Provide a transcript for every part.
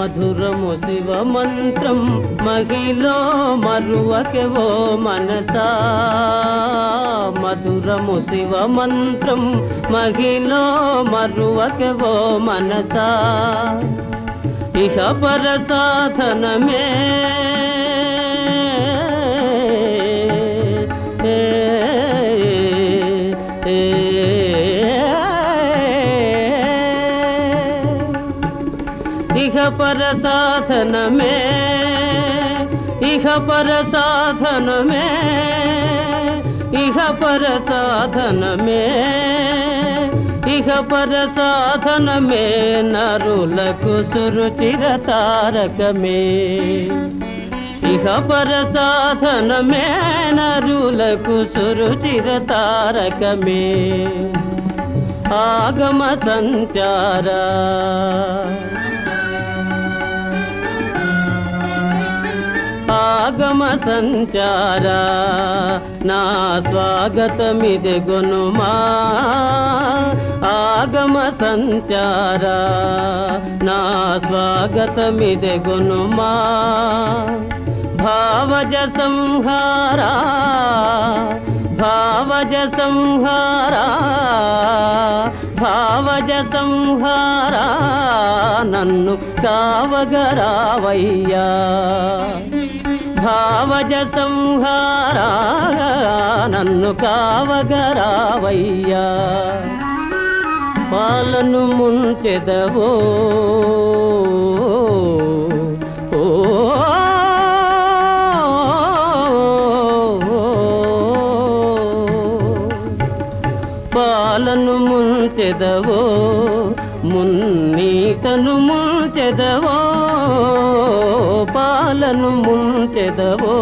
మధురము శివ మంత్రం మహిలో మరువకెవో మనసా. మధురము శివ మంత్రం మహిలో మరువకెవో మనసా. ఇహ పర సాధనమే పర సాధనమే ఇహ పర సాధనమే ఇహ పర సాధనమే ఇహ పర సాధనమే నరులకు సురుచిర తారకమే. ఇహ పర సాధనమే నరులకు సురుచిర తారకమే. ఆగమ సంచారా సంచారా. నా స్వాగతమిది గునుమా ఆగమ సంచారా. నా స్వాగతమిది గునుమా భావజ సంహారా. భావజ సంహారా. భావజ సంహారా. నన్ను కావగరావయ్యా. భావజ సంహారా నన్ను కావగరావయ్యా. పాలను ముంచెదవో. పాలను ముంచెదవో. మున్నీతను ముంచెదవో. పాలను ముంచెదవో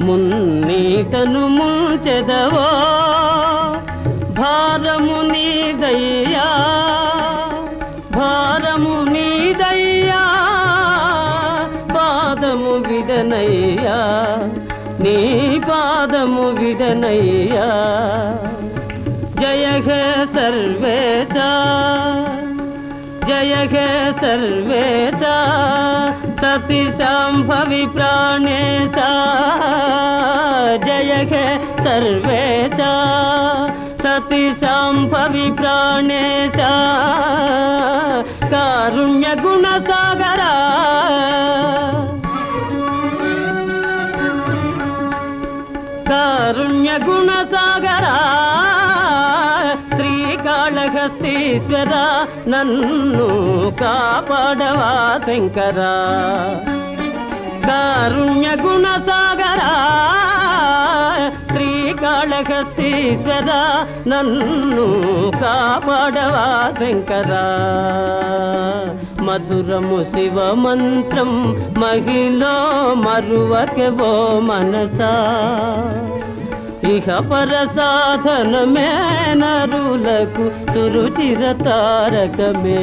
మున్నీటను ముంచెదవో భారము నీదయ్యా భారము నీదయ్యా పాదము విడనయ్యా నీ పాదము విడనయ్యా. జయ సర్వే సర్వేత జయ హే సర్వేత సతి సంభవి ప్రాణేశ జయ హే సర్వేత సతి సంభవి ప్రాణేశ నన్ను కాపాడవా శంకరా. కారుణ్య గుణ సాగరా శ్రీకాళహస్తీశ్వర నన్ను కాపాడవా శంకరా. మధురము శివ మంత్రం మహిళ మరువకెవో మనసా. ఇహ పర సాధన మేనరులకు సురుచిర తారకమే.